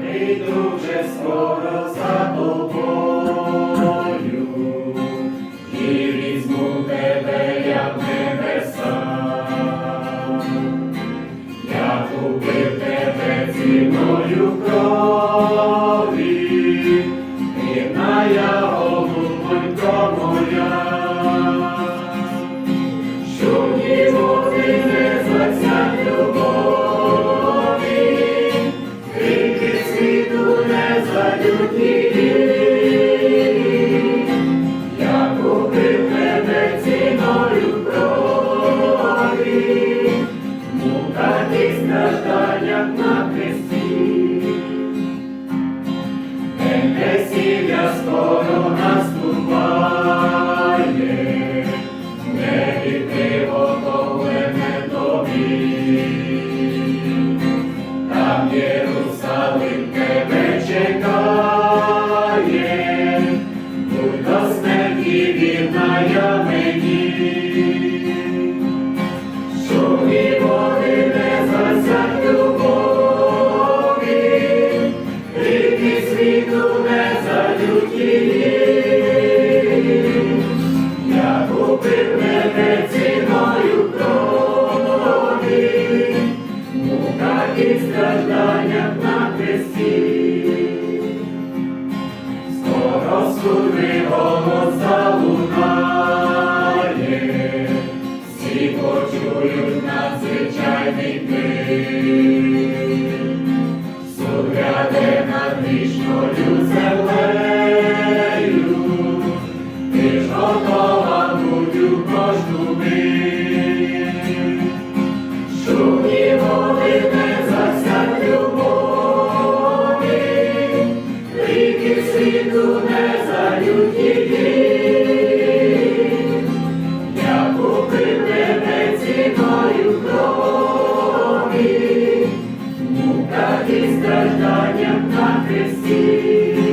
прийду вже скоро за тобою, і візьму тебе, як небеса. Я купив тебе ціною крові, на хресті. День весілля скоро не йти готовлене тобі. Там Єрусалим тебе чекає, будь до смерті вірна крик. Суд гряде над грішною землею, ти ж готова будь кожну мить. Шумні води не засять любові, ріки світу не зальють її. Мука і стражданням на хресті.